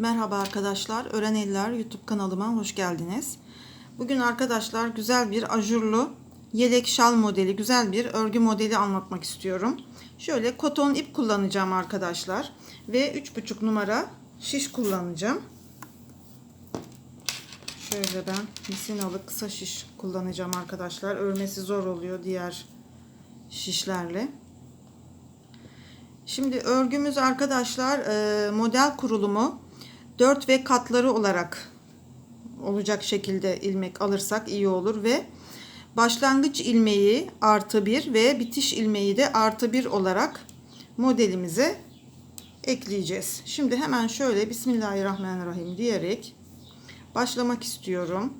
Merhaba arkadaşlar, Ören Eller YouTube kanalıma hoş geldiniz. Bugün arkadaşlar güzel bir ajurlu yelek şal modeli, güzel bir örgü modeli anlatmak istiyorum. Şöyle koton ip kullanacağım arkadaşlar ve 3,5 numara şiş kullanacağım. Şöyle ben misinalı kısa şiş kullanacağım arkadaşlar. Örmesi zor oluyor diğer şişlerle. Şimdi örgümüz arkadaşlar e, model kurulumu 4 ve katları olarak olacak şekilde ilmek alırsak iyi olur ve başlangıç ilmeği artı 1 ve bitiş ilmeği de artı 1 olarak modelimize ekleyeceğiz. Şimdi hemen şöyle Bismillahirrahmanirrahim diyerek başlamak istiyorum.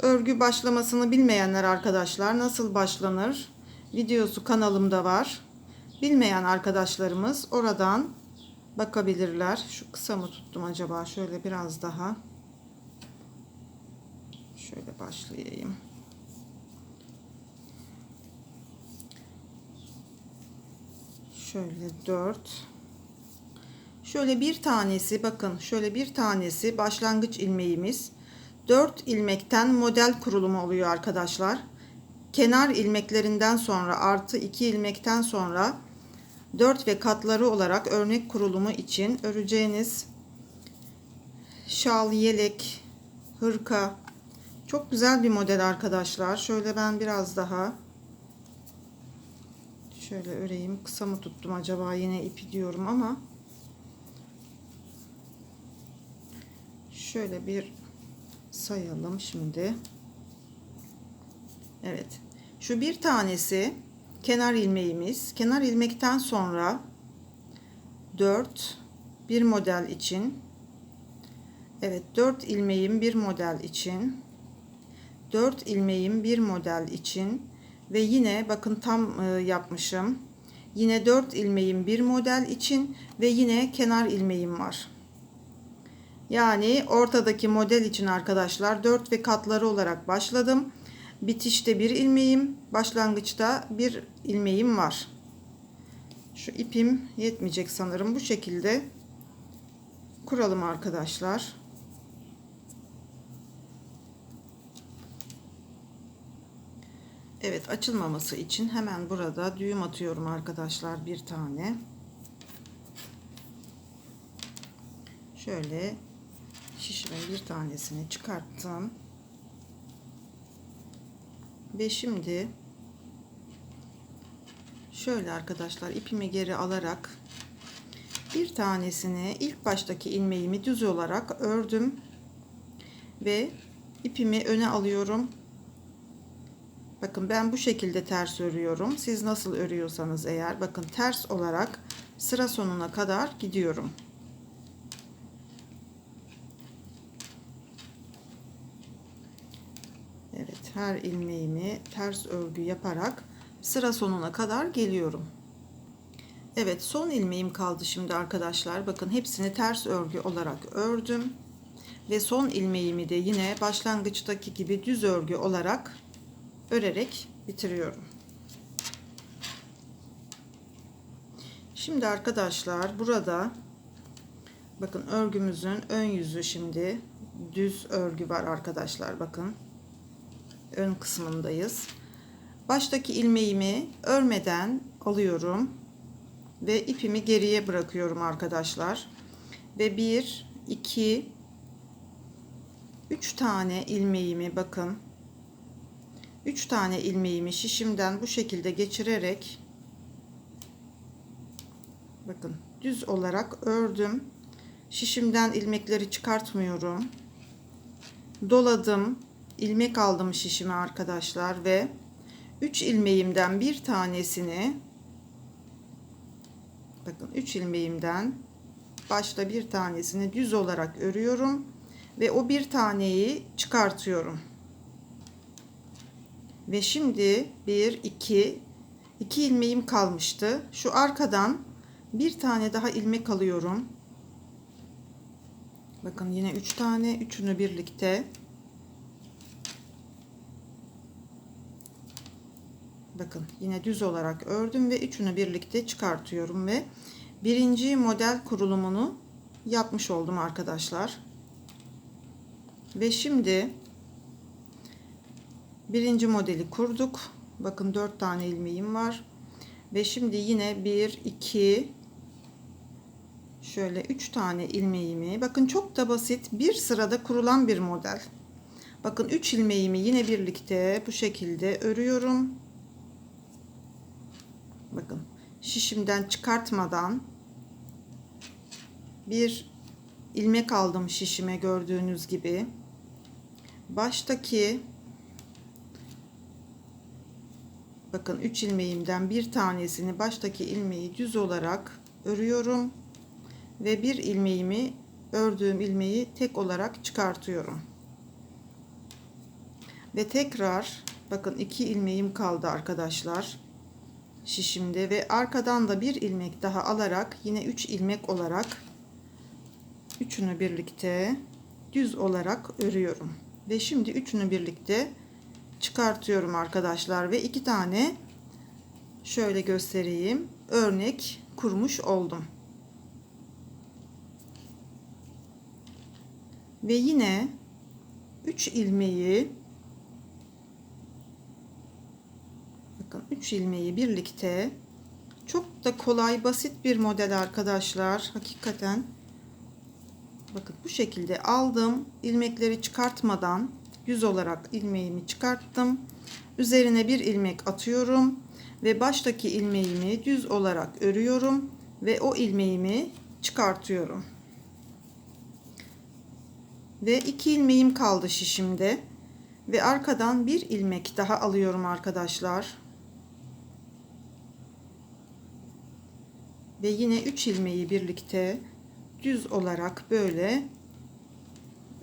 Örgü başlamasını bilmeyenler arkadaşlar nasıl başlanır videosu kanalımda var. Bilmeyen arkadaşlarımız oradan bakabilirler. Şu kısa mı tuttum acaba? Şöyle biraz daha. Şöyle başlayayım. Şöyle 4. Şöyle bir tanesi bakın şöyle bir tanesi başlangıç ilmeğimiz. 4 ilmekten model kurulumu oluyor arkadaşlar. Kenar ilmeklerinden sonra artı 2 ilmekten sonra 4 ve katları olarak örnek kurulumu için öreceğiniz şal, yelek, hırka çok güzel bir model arkadaşlar. Şöyle ben biraz daha şöyle öreyim. Kısa mı tuttum acaba yine ipi diyorum ama şöyle bir sayalım şimdi. Evet. Şu bir tanesi kenar ilmeğimiz. Kenar ilmekten sonra 4 bir model için Evet 4 ilmeğim bir model için 4 ilmeğim bir model için ve yine bakın tam e, yapmışım. Yine 4 ilmeğim bir model için ve yine kenar ilmeğim var. Yani ortadaki model için arkadaşlar 4 ve katları olarak başladım. Bitişte bir ilmeğim, başlangıçta bir ilmeğim var. Şu ipim yetmeyecek sanırım. Bu şekilde kuralım arkadaşlar. Evet açılmaması için hemen burada düğüm atıyorum arkadaşlar bir tane. Şöyle şişimin bir tanesini çıkarttım. Ve şimdi şöyle arkadaşlar ipimi geri alarak bir tanesini ilk baştaki ilmeğimi düz olarak ördüm ve ipimi öne alıyorum. Bakın ben bu şekilde ters örüyorum. Siz nasıl örüyorsanız eğer bakın ters olarak sıra sonuna kadar gidiyorum. Evet her ilmeğimi ters örgü yaparak sıra sonuna kadar geliyorum. Evet son ilmeğim kaldı şimdi arkadaşlar. Bakın hepsini ters örgü olarak ördüm. Ve son ilmeğimi de yine başlangıçtaki gibi düz örgü olarak örerek bitiriyorum. Şimdi arkadaşlar burada bakın örgümüzün ön yüzü şimdi düz örgü var arkadaşlar bakın ön kısmındayız. Baştaki ilmeğimi örmeden alıyorum ve ipimi geriye bırakıyorum arkadaşlar. Ve 1 2 3 tane ilmeğimi bakın 3 tane ilmeğimi şişimden bu şekilde geçirerek bakın düz olarak ördüm. Şişimden ilmekleri çıkartmıyorum. Doladım ilmek aldım şişime arkadaşlar ve 3 ilmeğimden bir tanesini bakın 3 ilmeğimden başta bir tanesini düz olarak örüyorum ve o bir taneyi çıkartıyorum. Ve şimdi 1 2 2 ilmeğim kalmıştı. Şu arkadan bir tane daha ilmek alıyorum. Bakın yine 3 tane, üçünü birlikte bakın yine düz olarak ördüm ve üçünü birlikte çıkartıyorum ve birinci model kurulumunu yapmış oldum arkadaşlar. Ve şimdi birinci modeli kurduk. Bakın 4 tane ilmeğim var. Ve şimdi yine 1 2 şöyle 3 tane ilmeğimi bakın çok da basit bir sırada kurulan bir model. Bakın 3 ilmeğimi yine birlikte bu şekilde örüyorum. Bakın şişimden çıkartmadan bir ilmek aldım şişime gördüğünüz gibi. Baştaki bakın 3 ilmeğimden bir tanesini baştaki ilmeği düz olarak örüyorum ve bir ilmeğimi ördüğüm ilmeği tek olarak çıkartıyorum. Ve tekrar bakın iki ilmeğim kaldı arkadaşlar şişimde ve arkadan da bir ilmek daha alarak yine 3 ilmek olarak üçünü birlikte düz olarak örüyorum. Ve şimdi üçünü birlikte çıkartıyorum arkadaşlar ve iki tane şöyle göstereyim örnek kurmuş oldum. Ve yine 3 ilmeği bakın 3 ilmeği birlikte. Çok da kolay basit bir model arkadaşlar. Hakikaten. Bakın bu şekilde aldım. İlmekleri çıkartmadan yüz olarak ilmeğimi çıkarttım. Üzerine bir ilmek atıyorum ve baştaki ilmeğimi düz olarak örüyorum ve o ilmeğimi çıkartıyorum. Ve iki ilmeğim kaldı şişimde ve arkadan bir ilmek daha alıyorum arkadaşlar ve yine 3 ilmeği birlikte düz olarak böyle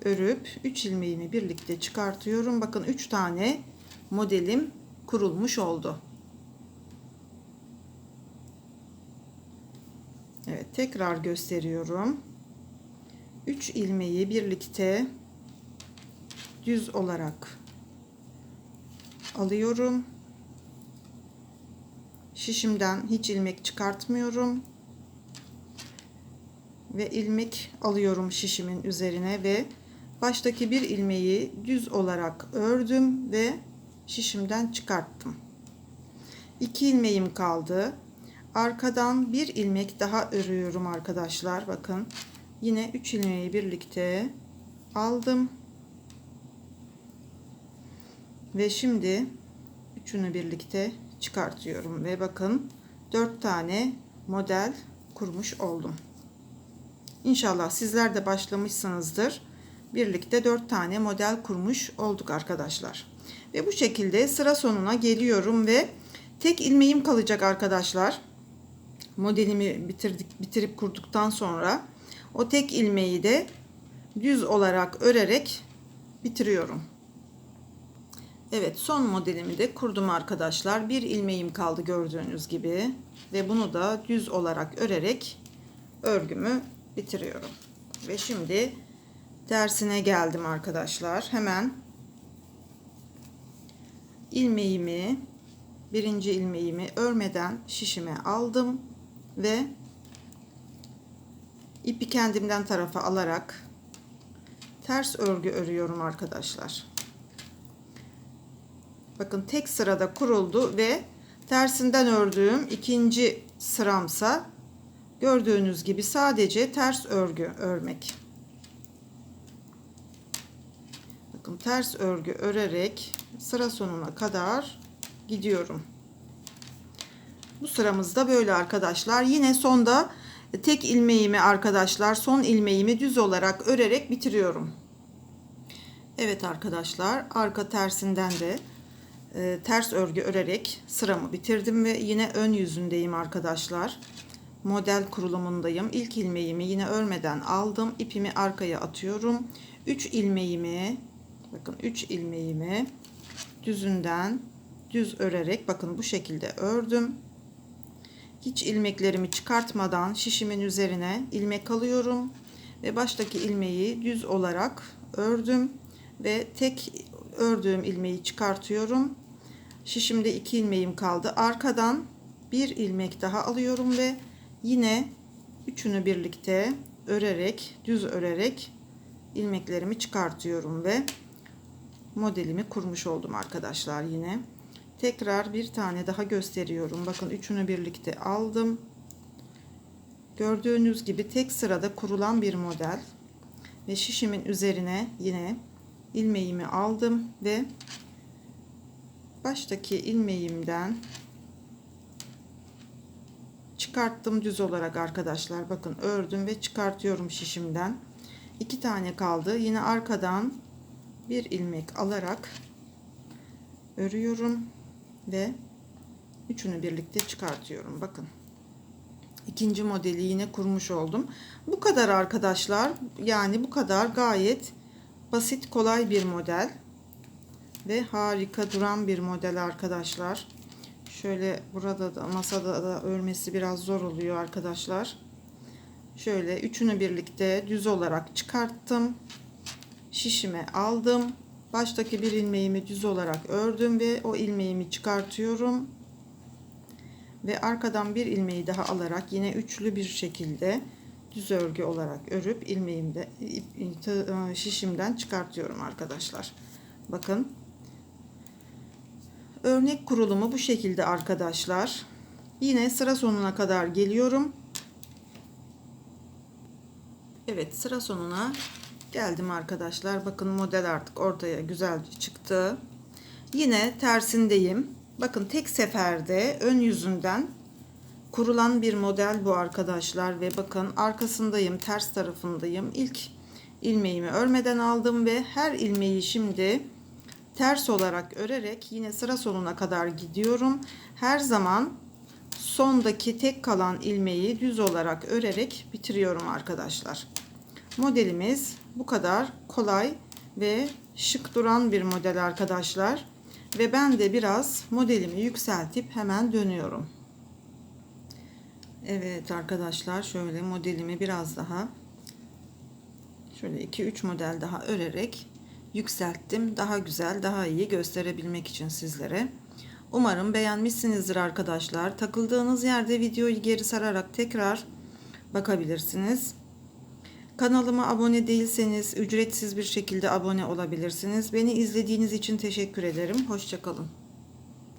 örüp 3 ilmeğimi birlikte çıkartıyorum. Bakın 3 tane modelim kurulmuş oldu. Evet tekrar gösteriyorum. 3 ilmeği birlikte düz olarak alıyorum. Şişimden hiç ilmek çıkartmıyorum. Ve ilmek alıyorum şişimin üzerine ve baştaki bir ilmeği düz olarak ördüm ve şişimden çıkarttım. 2 ilmeğim kaldı. Arkadan bir ilmek daha örüyorum arkadaşlar. Bakın. Yine 3 ilmeği birlikte aldım. Ve şimdi üçünü birlikte çıkartıyorum ve bakın 4 tane model kurmuş oldum. İnşallah sizler de başlamışsınızdır. Birlikte 4 tane model kurmuş olduk arkadaşlar. Ve bu şekilde sıra sonuna geliyorum ve tek ilmeğim kalacak arkadaşlar. Modelimi bitirdik bitirip kurduktan sonra o tek ilmeği de düz olarak örerek bitiriyorum. Evet son modelimi de kurdum arkadaşlar. Bir ilmeğim kaldı gördüğünüz gibi. Ve bunu da düz olarak örerek örgümü bitiriyorum. Ve şimdi tersine geldim arkadaşlar. Hemen ilmeğimi birinci ilmeğimi örmeden şişime aldım ve ipi kendimden tarafa alarak ters örgü örüyorum arkadaşlar. Bakın tek sırada kuruldu ve tersinden ördüğüm ikinci sıramsa gördüğünüz gibi sadece ters örgü örmek. Bakın ters örgü örerek sıra sonuna kadar gidiyorum. Bu sıramızda böyle arkadaşlar. Yine sonda tek ilmeğimi arkadaşlar son ilmeğimi düz olarak örerek bitiriyorum. Evet arkadaşlar arka tersinden de e, ters örgü örerek sıramı bitirdim ve yine ön yüzündeyim arkadaşlar. Model kurulumundayım. İlk ilmeğimi yine örmeden aldım. ipimi arkaya atıyorum. 3 ilmeğimi bakın 3 ilmeğimi düzünden düz örerek bakın bu şekilde ördüm. Hiç ilmeklerimi çıkartmadan şişimin üzerine ilmek alıyorum ve baştaki ilmeği düz olarak ördüm ve tek ördüğüm ilmeği çıkartıyorum. Şişimde iki ilmeğim kaldı. Arkadan bir ilmek daha alıyorum ve yine üçünü birlikte örerek, düz örerek ilmeklerimi çıkartıyorum ve modelimi kurmuş oldum arkadaşlar yine. Tekrar bir tane daha gösteriyorum. Bakın üçünü birlikte aldım. Gördüğünüz gibi tek sırada kurulan bir model. Ve şişimin üzerine yine ilmeğimi aldım ve baştaki ilmeğimden çıkarttım düz olarak arkadaşlar. Bakın ördüm ve çıkartıyorum şişimden. iki tane kaldı. Yine arkadan bir ilmek alarak örüyorum ve üçünü birlikte çıkartıyorum. Bakın. ikinci modeli yine kurmuş oldum. Bu kadar arkadaşlar. Yani bu kadar gayet basit, kolay bir model ve harika duran bir model arkadaşlar. Şöyle burada da masada da örmesi biraz zor oluyor arkadaşlar. Şöyle üçünü birlikte düz olarak çıkarttım. Şişime aldım. Baştaki bir ilmeğimi düz olarak ördüm ve o ilmeğimi çıkartıyorum. Ve arkadan bir ilmeği daha alarak yine üçlü bir şekilde düz örgü olarak örüp ilmeğimi de şişimden çıkartıyorum arkadaşlar. Bakın Örnek kurulumu bu şekilde arkadaşlar. Yine sıra sonuna kadar geliyorum. Evet sıra sonuna geldim arkadaşlar. Bakın model artık ortaya güzelce çıktı. Yine tersindeyim. Bakın tek seferde ön yüzünden kurulan bir model bu arkadaşlar ve bakın arkasındayım ters tarafındayım. İlk ilmeğimi örmeden aldım ve her ilmeği şimdi ters olarak örerek yine sıra sonuna kadar gidiyorum. Her zaman sondaki tek kalan ilmeği düz olarak örerek bitiriyorum arkadaşlar. Modelimiz bu kadar kolay ve şık duran bir model arkadaşlar. Ve ben de biraz modelimi yükseltip hemen dönüyorum. Evet arkadaşlar şöyle modelimi biraz daha şöyle 2-3 model daha örerek yükselttim. Daha güzel, daha iyi gösterebilmek için sizlere. Umarım beğenmişsinizdir arkadaşlar. Takıldığınız yerde videoyu geri sararak tekrar bakabilirsiniz. Kanalıma abone değilseniz ücretsiz bir şekilde abone olabilirsiniz. Beni izlediğiniz için teşekkür ederim. Hoşçakalın.